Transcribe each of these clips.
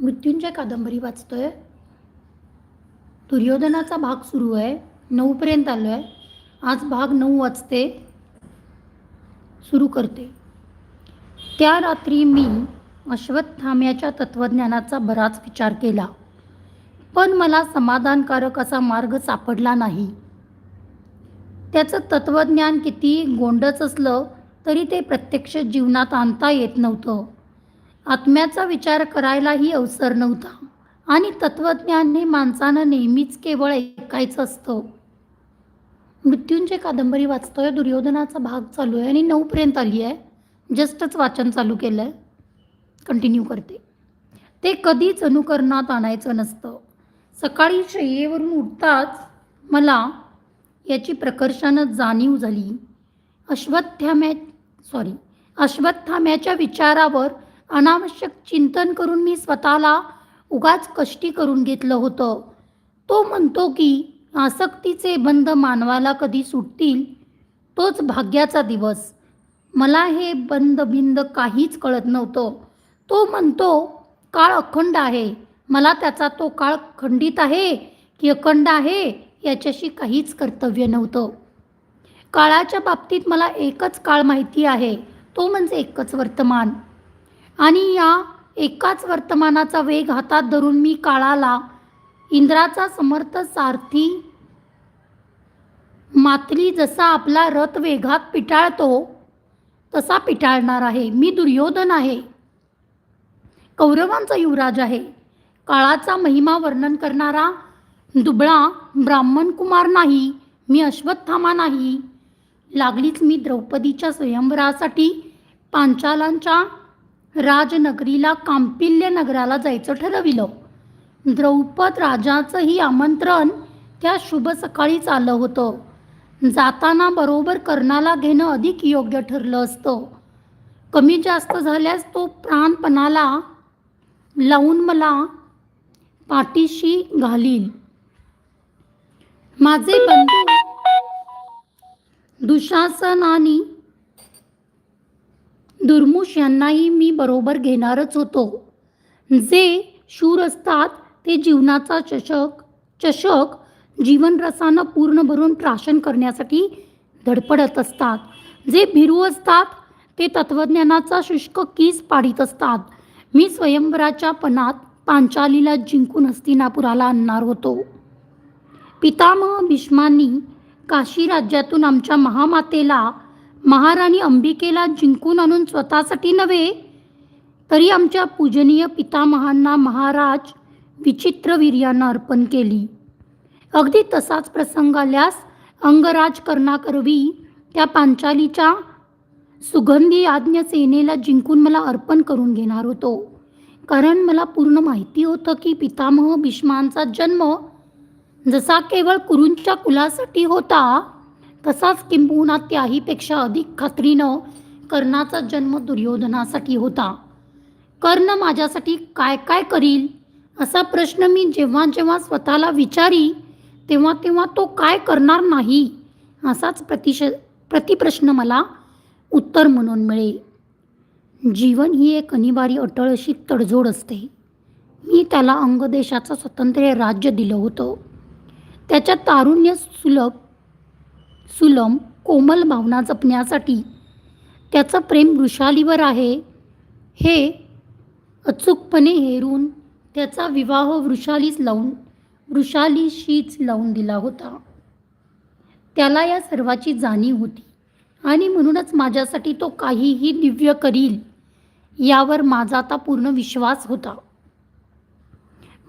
मृत्यूंजय कादंबरी वाचतोय. दुर्योधनाचा भाग सुरू आहे. नऊपर्यंत आलो आहे आज भाग नऊ वाजते. सुरू करते. त्या रात्री मी अश्वत्थाम्याच्या तत्त्वज्ञानाचा बराच विचार केला. पण मला समाधानकारक असा मार्ग सापडला नाही. त्याचं तत्त्वज्ञान किती गोंडच असलं तरी ते प्रत्यक्ष जीवनात आणता येत नव्हतं. आत्म्याचा विचार करायलाही अवसर नव्हता. आणि तत्वज्ञान हे माणसानं नेहमीच केवळ ऐकायचं असतं. मृत्यूंची कादंबरी वाचतोय दुर्योधनाचा भाग चालू आहे आणि नऊपर्यंत आली आहे. जस्टच वाचन चालू केलं आहे कंटिन्यू करते. ते कधीच अनुकरणात आणायचं नसतं. सकाळी शय्येवरून उठताच मला याची प्रकर्षानं जाणीव झाली. अश्वत्थाम्या सॉरी अश्वत्थाम्याच्या विचारावर अनावश्यक चिंतन करून मी स्वतःला उगाच कष्टी करून घेतलं होतं. तो म्हणतो की आसक्तीचे बंध मानवाला कधी सुटतील तोच भाग्याचा दिवस. मला हे बंद बिंद काहीच कळत नव्हतं. तो म्हणतो काळ अखंड आहे. मला त्याचा तो काळ खंडित आहे की अखंड आहे याच्याशी काहीच कर्तव्य नव्हतं. काळाच्या बाबतीत मला एकच काळ माहिती आहे. तो म्हणजे एकच वर्तमान. आणि या एकाच वर्तमानाचा वेग हातात धरून मी काळाला इंद्राचा समर्थ सारथी मातली जसा आपला रथ वेगात पिटाळतो तसा पिटाळणार आहे. मी दुर्योधन आहे. कौरवांचा युवराज आहे. काळाचा महिमा वर्णन करणारा दुबळा ब्राह्मण कुमार नाही. मी अश्वत्थामा नाही. लागलीच मी द्रौपदीच्या स्वयंवरासाठी पांचालांच्या राजनगरीला कांपिल्य नगराला जायचं ठरविलं. द्रौपद राजाचंही आमंत्रण त्या शुभ सकाळीच आलं होतं. जाताना बरोबर कर्णाला घेणं अधिक योग्य ठरलं असतं. कमी जास्त झाल्यास तो प्राणपणाला लावून मला पाठीशी घालील. माझे बंधू दुशासन आणि दुर्मुष यांनाही मी बरोबर घेणारच होतो. जे शूर असतात ते जीवनाचा चषक चषक जीवनरसानं पूर्ण भरून प्राशन करण्यासाठी धडपडत असतात. जे भिरू असतात ते तत्त्वज्ञानाचा शुष्क कीस पाडित असतात. मी स्वयंवराच्या पणात पांचालीला जिंकून हस्तिनापुराला आणणार होतो. पितामह भीष्मांनी काशी राज्यातून आमच्या महामातेला महाराणी अंबिकेला जिंकून आणून स्वतःसाठी नव्हे तरी आमच्या पूजनीय पितामहांना महाराज विचित्रवीर्यांना अर्पण केली. अगदी तसाच प्रसंग आल्यास अंगराज करण्याकरवी त्या पांचालीच्या सुगंधी याज्ञ सेनेला जिंकून मला अर्पण करून घेणार होतो. कारण मला पूर्ण माहिती होतं की पितामह भीष्मांचा जन्म जसा केवळ कुरूंच्या कुलासाठी होता तसाच किंबहुना त्याहीपेक्षा अधिक खात्रीनं कर्णाचा जन्म दुर्योधनासाठी होता. कर्ण माझ्यासाठी काय काय करील? असा प्रश्न मी जेव्हा जेव्हा स्वतःला विचारी तेव्हा तेव्हा तो काय करणार नाही? असाच प्रतिश प्रतिप्रश्न मला उत्तर म्हणून मिळेल जीवन ही एक अनिवार्य अटळ अशी तडजोड असते. मी त्याला अंगदेशाचं स्वतंत्र राज्य दिलं होतं. त्याच्या तारुण्य सुलभ सुलम कोमल भावना जपण्यासाठी. त्याचं प्रेम वृषालीवर आहे. हे अचूकपणे हेरून त्याचा विवाह वृषालीस लावून वृषालीशीच लावून दिला होता. त्याला या सर्वाची जाणीव होती आणि म्हणूनच माझ्यासाठी तो काहीही दिव्य करील यावर माझा आता पूर्ण विश्वास होता.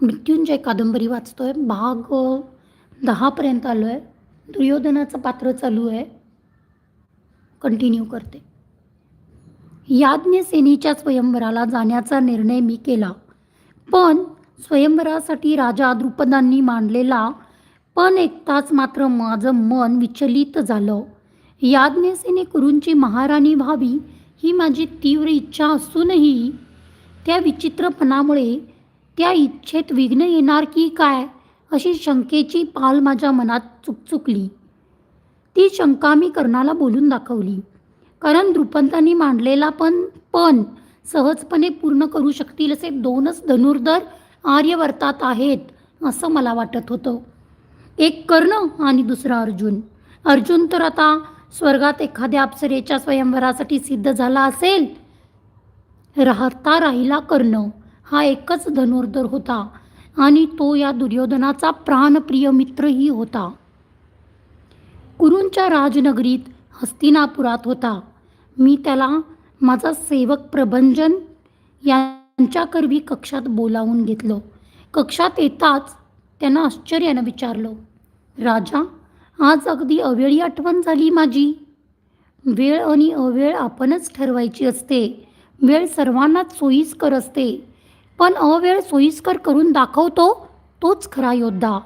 मृत्युंजय कादंबरी वाचतोय. भाग दहापर्यंत आलो आहे दुर्योधनाचं पात्र चालू आहे. कंटिन्यू करते. याज्ञसेनीच्या स्वयंवराला जाण्याचा निर्णय मी केला. पण स्वयंवरासाठी राजा द्रुपदांनी मांडलेला पण एकताच मात्र माझं मन विचलित झालं. याज्ञसेनी कुरूंची महाराणी व्हावी ही माझी तीव्र इच्छा असूनही त्या विचित्रपणामुळे त्या इच्छेत विघ्न येणार की काय? अशी शंकेची पाल माझ्या मनात चुकचुकली. ती शंका मी कर्णाला बोलून दाखवली. कारण द्रुपदांनी मांडलेला पण पण सहजपणे पूर्ण करू शकतील असे दोनच धनुर्धर आर्यवर्तात आहेत असं मला वाटत होतं. एक कर्ण आणि दुसरा अर्जुन. अर्जुन तर आता स्वर्गात एखाद्या अप्सरेच्या स्वयंवरासाठी सिद्ध झाला असेल. राहता राहिला कर्ण. हा एकच धनुर्धर होता. आणि तो या दुर्योधनाचा प्राणप्रिय मित्रही होता. कुरूंच्या राजनगरीत हस्तिनापुरात होता. मी त्याला माझा सेवक प्रभंजन यांच्याकरवी कक्षात बोलावून घेतलं. कक्षात येताच त्यांना आश्चर्यानं विचारलं राजा आज अगदी अवेळी आठवण झाली माझी. वेळ आणि अवेळ आपणच ठरवायची असते. वेळ सर्वांनाच सोयीस्कर असते. पण अवेळ सोयीस्कर करून दाखवतो तोच खरा योद्धा.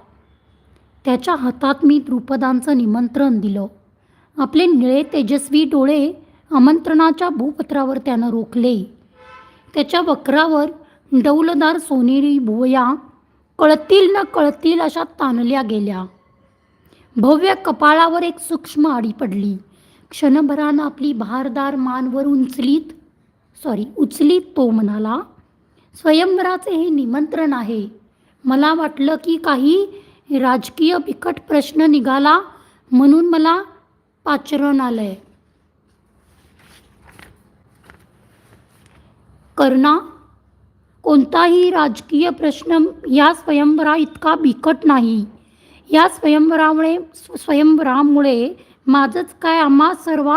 त्याच्या हातात मी द्रुपदांचं निमंत्रण दिलं. आपले निळे तेजस्वी डोळे आमंत्रणाच्या भूपत्रावर त्यानं रोखले. त्याच्या वक्रावर डौलदार सोनेरी भुवया कळतील न कळतील अशा ताणल्या गेल्या. भव्य कपाळावर एक सूक्ष्म आडी पडली. क्षणभरानं आपली भारदार मानवर उंचलीत सॉरी उचलीत तो म्हणाला स्वयंवराचे हे निमंत्रण आहे. मला वाटलं की काही राजकीय बिकट प्रश्न निघाला म्हणून मला पाचरण आलंय. कर्णा कोणताही राजकीय प्रश्न या स्वयंवरा इतका बिकट नाही. या स्वयंवरामुळे स्वयंवरामुळे माझंच काय आम्हा सर्व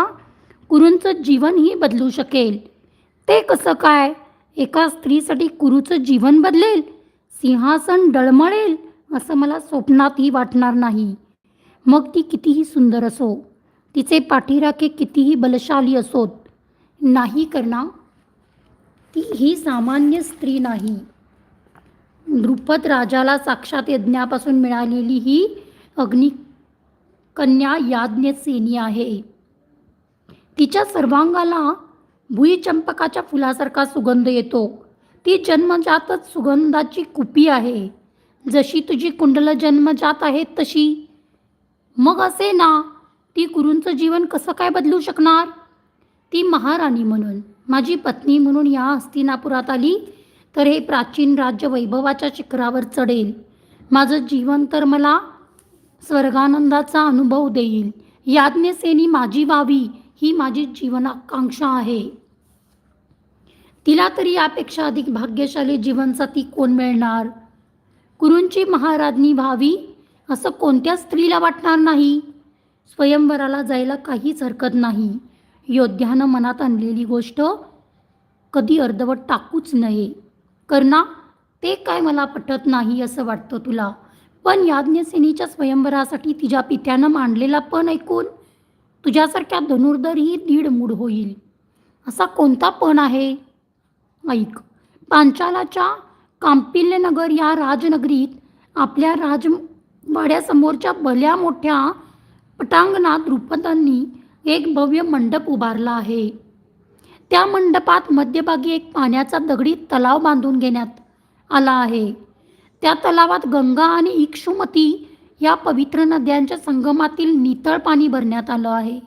कुरूंचं जीवनही बदलू शकेल. ते कसं काय? एका स्त्रीसाठी कुरूचं जीवन बदलेल सिंहासन डळमळेल असं मला स्वप्नातही वाटणार नाही. मग ती कितीही सुंदर असो तिचे पाठीराखे कितीही बलशाली असोत नाही करणार. ती ही सामान्य स्त्री नाही. द्रुपद राजाला साक्षात यज्ञापासून मिळालेली ही अग्निकन्या याज्ञसेनी आहे. तिच्या सर्वांगाला भुईचंपकाच्या फुलासारखा सुगंध येतो. ती जन्मजातच सुगंधाची कुपी आहे. जशी तुझी कुंडलं जन्मजात आहेत तशी. मग असे ना ती गुरूंचं जीवन कसं काय बदलू शकणार? ती महाराणी म्हणून माझी पत्नी म्हणून या हस्तिनापुरात आली तर हे प्राचीन राज्य वैभवाच्या शिखरावर चढेल. माझं जीवन तर मला स्वर्गानंदाचा अनुभव देईल. याज्ञसेनी माझी व्हावी ही माझी जीवनाकांक्षा आहे. तिला तरी यापेक्षा अधिक भाग्यशाली जीवनसाथी कोण मिळणार? कुरूंची महाराज्ञी व्हावी असं कोणत्या स्त्रीला वाटणार नाही? स्वयंवराला जायला काहीच हरकत नाही. योद्ध्यानं मनात आणलेली गोष्ट कधी अर्धवट टाकूच नये. करणा ते काय मला पटत नाही असं वाटतं तुला. पण याज्ञसेनीच्या स्वयंवरासाठी तिच्या पित्यानं मांडलेला पण ऐकून तुझ्यासारख्या धनुर्धरही दीड मूड होईल. असा कोणता पण आहे? ऐक. पांचालाच्या कांपिल्यनगर या राजनगरीत आपल्या राजवाड्यासमोरच्या भल्या मोठ्या पटांगणात द्रुपदांनी एक भव्य मंडप उभारला आहे. त्या मंडपात मध्यभागी एक पाण्याचा दगडी तलाव बांधून घेण्यात आला आहे. त्या तलावात गंगा आणि इक्षुमती या पवित्र नद्यांच्या संगमातील नितळ पाणी भरण्यात आलं आहे.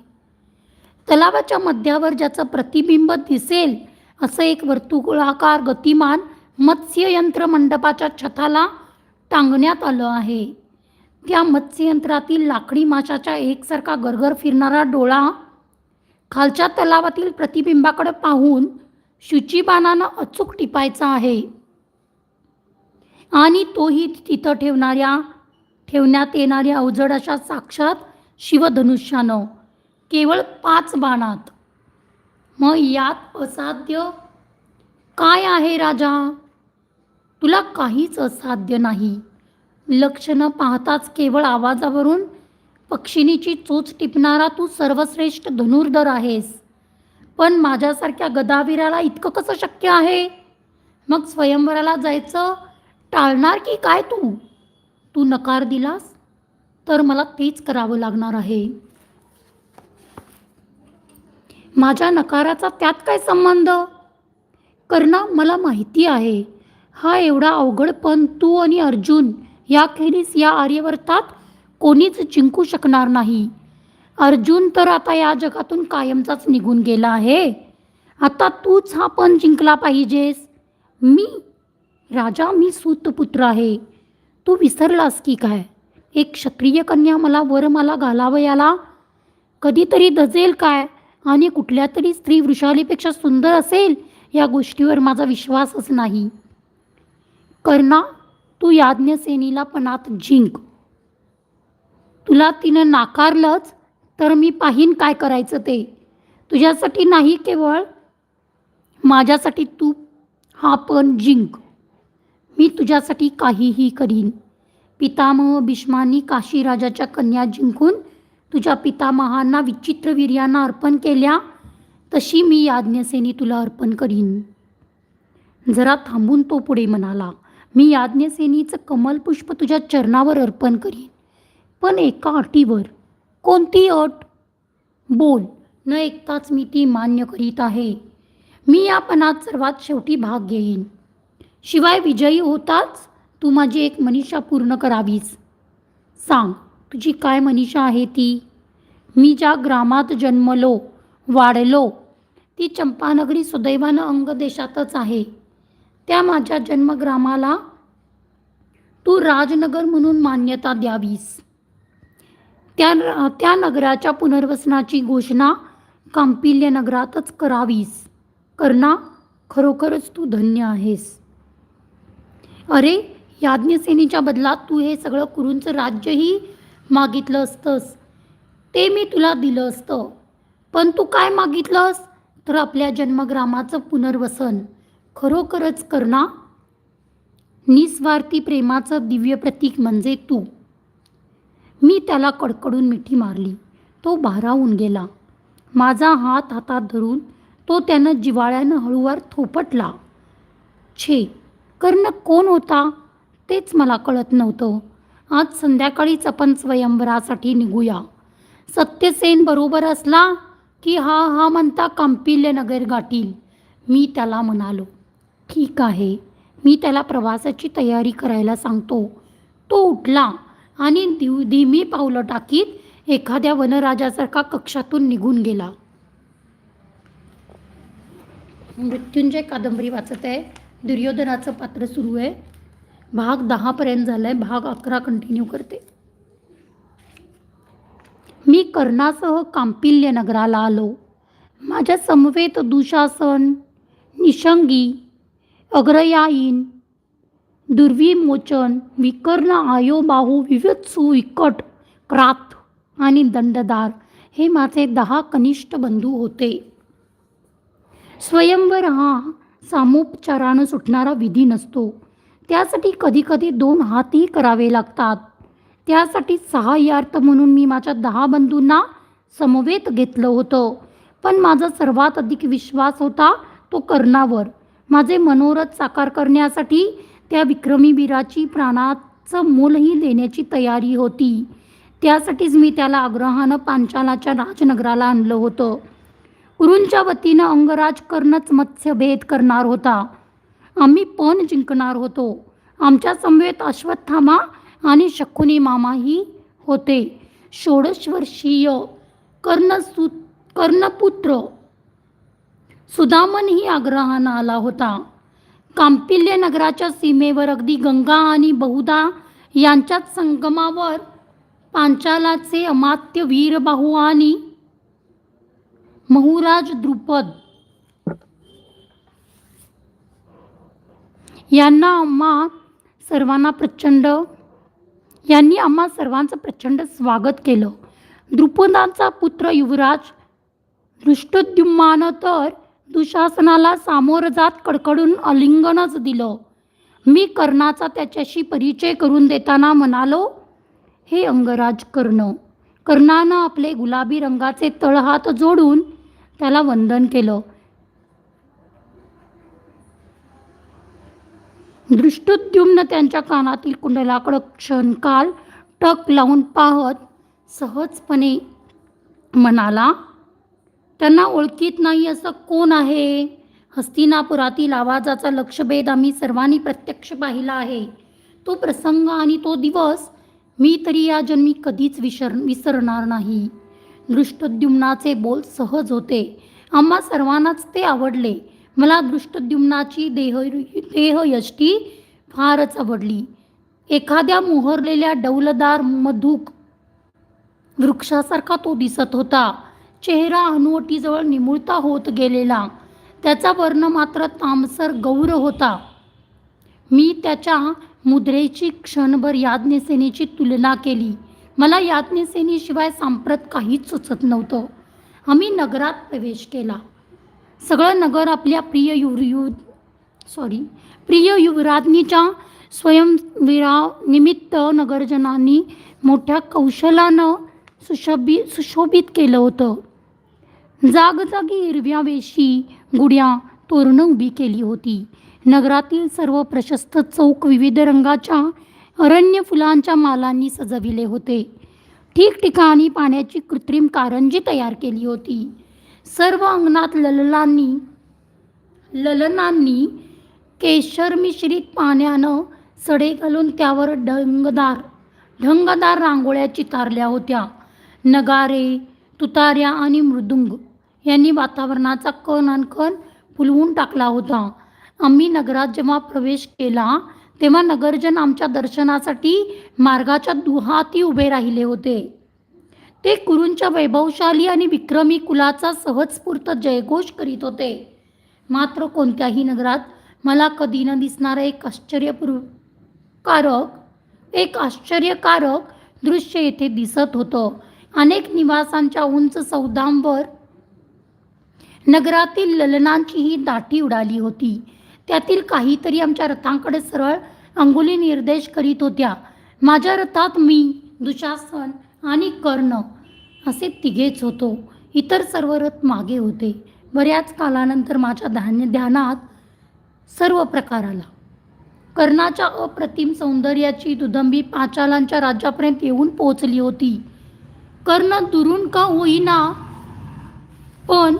तलावाच्या मध्यावर ज्याचं प्रतिबिंब दिसेल असं एक वर्तुळाकार गतिमान मत्स्ययंत्र मंडपाच्या छताला टांगण्यात आलं आहे. त्या मत्स्ययंत्रातील लाकडी माशाच्या एकसारखा गरगर फिरणारा डोळा खालच्या तलावातील प्रतिबिंबाकडे पाहून शुचिबाणानं अचूक टिपायचा आहे. आणि तोही तिथं ठेवणाऱ्या ठेवण्यात येणाऱ्या अवजड अशा साक्षात शिवधनुष्यानं केवळ पाच बाणात. मग यात असाध्य काय आहे राजा? तुला काहीच असाध्य नाही. लक्ष न पाहताच केवळ आवाजावरून पक्षिणीची चोच टिपणारा तू सर्वश्रेष्ठ धनुर्धर आहेस. पण माझ्यासारख्या गदावीराला इतकं कसं शक्य आहे? मग स्वयंवराला जायचं टाळणार की काय तू? तू नकार दिलास तर मला तेच करावं लागणार आहे. माझ्या नकाराचा त्यात काय संबंध? करणा मला माहिती आहे. हा एवढा अवघड पण तू आणि अर्जुन याखेरीस या आर्यवर्तात कोणीच जिंकू शकणार नाही. अर्जुन तर आता या जगातून कायमचाच निघून गेला आहे. आता तूच हा पण जिंकला पाहिजेस. मी राजा मी सूतपुत्र आहे. तू विसरलास की काय? एक क्षत्रिय कन्या मला वर मला घालावयाला? कधीतरी दजेल काय? आणि कुठल्या तरी स्त्री वृषालीपेक्षा सुंदर असेल या गोष्टीवर माझा विश्वासच नाही. कर्णा तू याज्ञसेनीला पणात जिंक. तुला तिनं नाकारलंच तर मी पाहीन काय करायचं ते. तुझ्यासाठी नाही केवळ माझ्यासाठी तू हा पण जिंक. मी तुझ्यासाठी काहीही करीन. पितामह भीष्मांनी काशीराजाच्या कन्या जिंकून तुझ्या पितामहांना विचित्र वीर्यांना अर्पण केल्या तशी मी याज्ञसेनी तुला अर्पण करीन. जरा थांबून तो पुढे म्हणाला मी याज्ञसेनीचं कमलपुष्प तुझ्या चरणावर अर्पण करीन पण एका अटीवर. कोणती अट? बोल न ऐकताच मी ती मान्य करीत आहे. मी या पणात सर्वात शेवटी भाग घेईन. शिवाय विजयी होताच तू माझी एक मनीषा पूर्ण करावीस. सांग तुझी काय मनीषा आहे ती? मी ज्या ग्रामात जन्मलो वाढलो ती चंपानगरी सुदैवानं अंग देशातच आहे. त्या माझ्या जन्मग्रामाला तू राजनगर म्हणून मान्यता द्यावीस. त्या त्या नगराच्या पुनर्वसनाची घोषणा कांपिल्य नगरातच करावीस. करणा खरोखरच तू धन्य आहेस. अरे याज्ञसेनीच्या बदलात तू हे सगळं कुरूंचं राज्यही मागितलं असतंस. ते मी तुला दिलं असतं. पण तू काय मागितलंस? तर आपल्या जन्मग्रामाचं पुनर्वसन. खरोखरच करणा? निस्वार्थी प्रेमाचं दिव्य प्रतीक म्हणजे तू. मी त्याला कडकडून मिठी मारली. तो भारावून गेला. माझा हात हातात धरून तो त्यानं जिवाळ्यानं हळूवार थोपटला. छे! कर्ण कोण होता तेच मला कळत नव्हतं. आज संध्याकाळीच आपण स्वयंवरासाठी निघूया. सत्यसेन बरोबर असला की हा हा म्हणता कांपिल्य नगर गाठील. मी त्याला म्हणालो ठीक आहे. मी त्याला प्रवासाची तयारी करायला सांगतो. तो उठला आणि दिव धीमी पावलं टाकीत एखाद्या वनराजासारखा कक्षातून निघून गेला. मृत्युंजय कादंबरी वाचत आहे. दुर्योधनाचं पात्र सुरू आहे. भाग दहापर्यंत झाला आहे भाग अकरा कंटिन्यू करते. मी कर्णासह कांपिल्य नगराला आलो. माझ्या समवेत दुशासन निशंगी अग्रयायीन दुर्विमोचन विकर्ण आयोबाहू विवित्सु विकट क्रात आणि दंडदार हे माझे दहा कनिष्ठ बंधू होते. स्वयंवर हा सामोपचारानं सुटणारा विधी नसतो. त्यासाठी कधीकधी दोन हातही करावे लागतात. त्यासाठी सहाय्यार्थ म्हणून मी माझ्या दहा बंधूंना समवेत घेतलं होतं. पण माझा सर्वात अधिक विश्वास होता तो कर्णावर. माझे मनोरथ साकार करण्यासाठी त्या विक्रमी वीराची प्राणाचं मोलही देण्याची तयारी होती. त्यासाठीच मी त्याला आग्रहानं पांचालाच्या राजनगराला आणलं होतं. कुरूंच्या वतीनं अंगराज कर्णच मत्स्यभेद करणार होता. आम्ही पण जिंकणार होतो. आमच्या समवेत अश्वत्थामा आणि शकुनी मामाही होते. षोडश वर्षीय कर्णसु कर्णपुत्र सुदामनही आग्रहानं आला होता. कांपिल्य नगराच्या सीमेवर अगदी गंगा आणि बहुधा यांच्याच संगमावर पांचालाचे अमात्य वीरबाहू आणि महुराज द्रुपद. यांना आम्हा सर्वांना प्रचंड यांनी आम्हा सर्वांचं प्रचंड स्वागत केलं. द्रुपदांचा पुत्र युवराज दृष्टोद्युम्नानं तर दुशासनाला सामोरं जात कडकडून अलिंगनच दिलं. मी कर्णाचा त्याच्याशी परिचय करून देताना म्हणालो हे अंगराज कर्ण कर्णानं आपले गुलाबी रंगाचे तळहात जोडून त्याला वंदन केलं. दृष्टोद्युम्न त्यांच्या कानातील कुंडलाकडं क्षणकाल टक लावून पाहत सहजपणे म्हणाला त्यांना ओळखीत नाही असं कोण आहे? हस्तिनापुरातील आवाजाचा लक्षभेद आम्ही सर्वांनी प्रत्यक्ष पाहिला आहे. तो प्रसंग आणि तो दिवस मी तरी या जन्मी कधीच विसर विसरणार नाही. दृष्टोद्युम्नाचे बोल सहज होते. आम्हा सर्वांनाच ते आवडले. मला दृष्टद्युम्नाची देह देहयष्टी फारच आवडली. एखाद्या मोहरलेल्या डौलदार मधुक वृक्षासारखा तो दिसत होता. चेहरा हनुवटीजवळ निमुळता होत गेलेला. त्याचा वर्ण मात्र तामसर गौर होता. मी त्याच्या मुद्रेची क्षणभर याज्ञसेनेची तुलना केली. मला याज्ञसेनीशिवाय सांप्रत काहीच सुचत नव्हतं. आम्ही नगरात प्रवेश केला. सगळं नगर आपल्या प्रिय युव सॉरी प्रिय युवराज्ञीच्या स्वयंविरा निमित्त नगरजनांनी मोठ्या कौशलानं सुशोभी सुशोभित केलं होतं. जागजागी हिरव्या वेशी गुड्या तोरणं उभी केली होती. नगरातील सर्व प्रशस्त चौक विविध रंगाच्या अरण्य फुलांच्या मालांनी सजविले होते. ठिकठिकाणी पाण्याची कृत्रिम कारंजी तयार केली होती. सर्व अंगणात ललनांनी ललनांनी केशर मिश्रित पाण्यानं सडे घालून त्यावर ढंगदार ढंगदार रांगोळ्या चितारल्या होत्या. नगारे तुतार्या आणि मृदुंग यांनी वातावरणाचा कण आणि फुलवून टाकला होता. आम्ही नगरात जेव्हा प्रवेश केला तेव्हा नगरजन आमच्या दर्शनासाठी मार्गाच्या दुहाती उभे राहिले होते. ते कुरूंच्या वैभवशाली आणि विक्रमी कुलाचा सहजस्फूर्त जयघोष करीत होते. मात्र कोणत्याही नगरात मला कधी न दिसणारं एक आश्चर्यपूर्वकारक एक आश्चर्यकारक दृश्य येथे दिसत होतं. अनेक निवासांच्या उंच सौदांवर नगरातील ललनांची ही दाटी उडाली होती. त्यातील काहीतरी आमच्या रथांकडे सरळ अंगुली निर्देश करीत होत्या. माझ्या रथात मी दुशासन आणि कर्ण असे तिघेच होतो. इतर सर्व रथ मागे होते. बऱ्याच कालानंतर माझ्या ध्यान ध्यानात सर्व प्रकार आला. कर्णाच्या अप्रतिम सौंदर्याची दुदंबी पाचालांच्या राज्यापर्यंत येऊन पोचली होती. कर्ण दुरून का होईना पण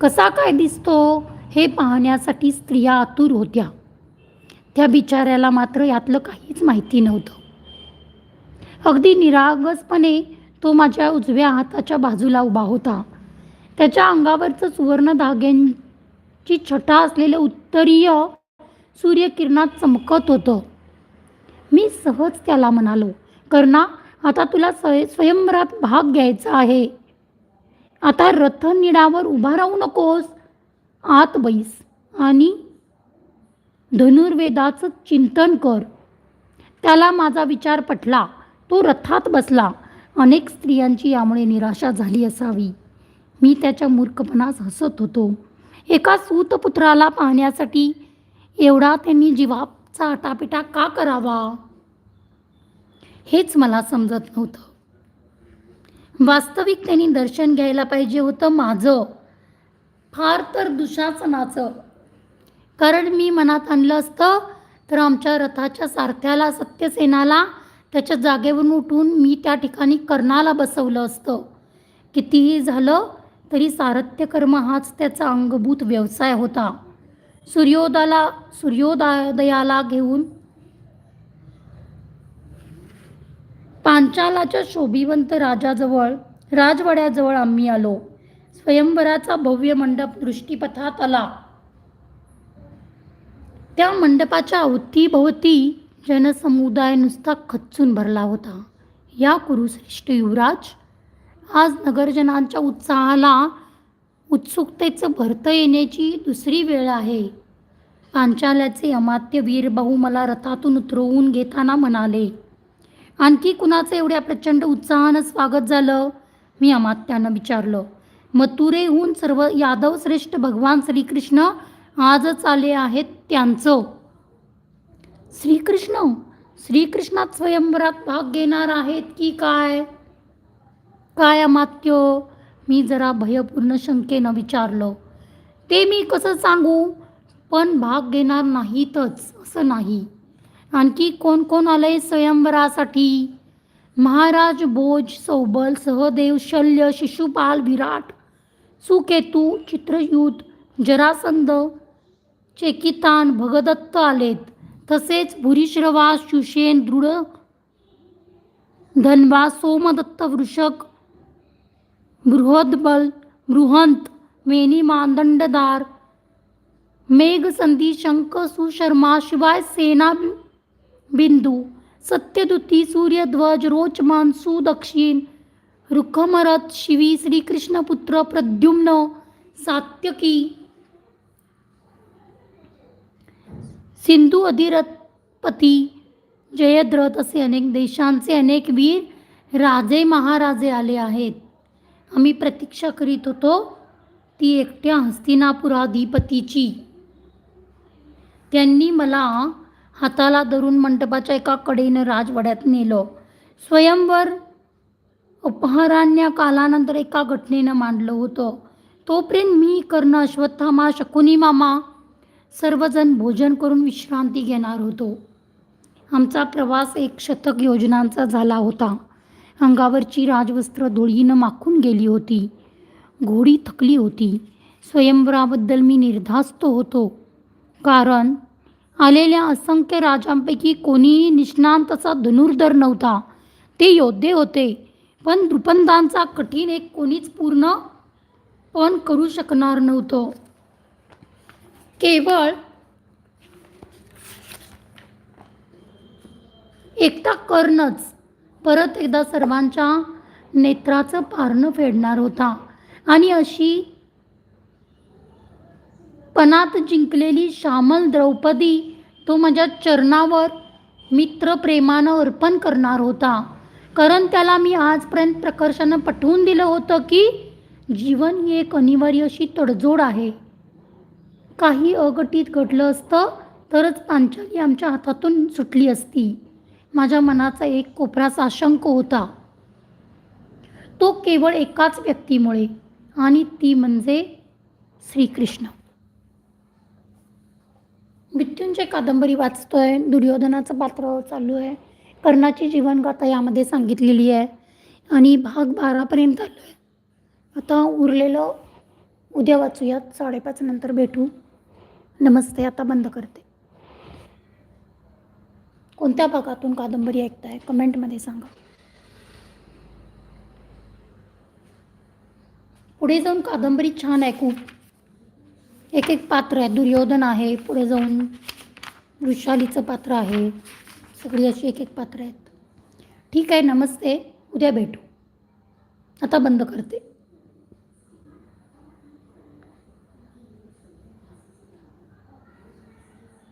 कसा काय दिसतो हे पाहण्यासाठी स्त्रिया आतुर होत्या. त्या बिचाऱ्याला मात्र यातलं काहीच माहिती नव्हतं. अगदी निरागसपणे तो माझ्या उजव्या हाताच्या बाजूला उभा होता. त्याच्या अंगावरचं सुवर्ण धाग्यांची छटा असलेलं उत्तरीय सूर्यकिरणात चमकत होतं. मी सहज त्याला म्हणालो कर्णा आता तुला स्वय स्वयंवरात भाग घ्यायचा आहे. आता रथनिडावर उभा राहू नकोस. आत बैस आणि धनुर्वेदाचं चिंतन कर. त्याला माझा विचार पटला. तो रथात बसला. अनेक स्त्रियांची यामुळे निराशा झाली असावी. मी त्याच्या मूर्खपणास हसत होतो. एका सूतपुत्राला पाहण्यासाठी एवढा त्यांनी जीवाचा आटापिटा का करावा? हेच मला समजत नव्हतं. वास्तविक त्यांनी दर्शन घ्यायला पाहिजे होतं माझं. फार तर दुशासनाचं. कारण मी मनात आणलं असतं तर आमच्या रथाच्या सारथ्याला सत्यसेनाला त्याच्या जागेवरून उठून मी त्या ठिकाणी कर्णाला बसवलं असतं. कितीही झालं तरी सारथ्यकर्म हाच त्याचा अंगभूत व्यवसाय होता. सूर्योदयाला सूर्योदयाला घेऊन पांचालाच्या शोभिवंत राजाजवळ राजवाड्याजवळ आम्ही आलो. स्वयंवराचा भव्य मंडप दृष्टीपथात आला. त्या मंडपाच्या अवतीभोवती जनसमुदाय नुसता खच्चून भरला होता. या कुरुश्रेष्ठ युवराज आज नगरजनांच्या उत्साहाला उत्सुकतेचं भरतं येण्याची दुसरी वेळ आहे. पांचाल्याचे अमात्य वीरभाऊ मला रथातून उतरवून घेताना म्हणाले आणखी कुणाचं एवढ्या प्रचंड उत्साहानं स्वागत झालं? मी अमात्यानं विचारलं. मथुरेहून सर्व यादव श्रेष्ठ भगवान श्रीकृष्ण आजच आले आहेत त्यांचं. श्रीकृष्ण श्रीकृष्णात स्वयंवरात भाग घेणार आहेत की काय? काय अमात्य? मी जरा भयपूर्ण शंकेनं विचारलं. ते मी कसं सांगू? पण भाग घेणार नाहीतच असं नाही. आणखी कोण कोण आलंय स्वयंवरासाठी महाराज भोज सौबल सहदेव शल्य शिशुपाल विराट सुकेतू चित्रयुत जरासंध चेकितान भगदत्त आलेत. तसेच भूरिश्रवा शुशेन दृढ धनवा सोमदत्त वृषक बृहदबल बृहंत मेनी मानदंडदार मेघ संधी शंख सुशर्मा शिवाय सेना बिंदू सत्यदुती सूर्यध्वज रोचमान सुदक्षिण रुखमरत शिवी श्रीकृष्णपुत्र प्रद्युम्न सात्यकी सिंधू अधिरथपती जयद्रथ असे अनेक देशांचे अनेक वीर राजे महाराजे आले आहेत. आम्ही प्रतीक्षा करीत होतो ती एकट्या हस्तिनापुराधिपतीची. त्यांनी मला हाताला धरून मंडपाच्या एका कडेनं राजवाड्यात नेलं. स्वयंवर अपहाराण्या कालानंतर एका घटनेनं मांडलं होतं. तोपर्यंत मी कर्ण अश्वत्थामा शकुनी मामा सर्वजण भोजन करून विश्रांती घेणार होतो. आमचा प्रवास एक शतक योजनांचा झाला होता. अंगावरची राजवस्त्र धुळीनं माखून गेली होती. घोडी थकली होती. स्वयंवराबद्दल मी निर्धास्त होतो. कारण आलेल्या असंख्य राजांपैकी कोणीही निष्णांतचा धनुर्धर नव्हता. ते योद्धे होते. पण नृपंदांचा कठीण एक कोणीच पूर्ण पण करू शकणार नव्हतं. केवळ एकटा कर्णच. परत एकदा सर्वांच्या नेत्राचं पारणं फेडणार होता. आणि अशी पणात जिंकलेली श्यामल द्रौपदी तो माझ्या चरणावर मित्रप्रेमानं अर्पण करणार होता. कारण त्याला मी आजपर्यंत प्रकर्षानं पटवून दिलं होतं की जीवन ही एक अनिवार्य अशी तडजोड आहे. काही अघटित घडलं असतं तरच पांचाली आमच्या हातातून सुटली असती. माझ्या मनाचा एक कोपरा साशंक होता. तो केवळ एकाच व्यक्तीमुळे आणि ती म्हणजे श्रीकृष्ण. मृत्यूंची कादंबरी वाचतोय दुर्योधनाचं पात्र चालू आहे. कर्णाची जीवनगाथा यामध्ये सांगितलेली आहे आणि भाग बारापर्यंत आलो आहे आता उरलेलं उद्या वाचूयात साडेपाच नंतर भेटू. नमस्ते आता बंद करते. कोणत्या भागातून कादंबरी ऐकताय? कमेंटमध्ये सांगा. पुढे जाऊन कादंबरी छान आहे खूप एक एक पात्र आहे दुर्योधन आहे. पुढे जाऊन वृषालीचं पात्र आहे. सगळी अशी एक एक पात्र आहेत. ठीक आहे नमस्ते. उद्या भेटू. आता बंद करते.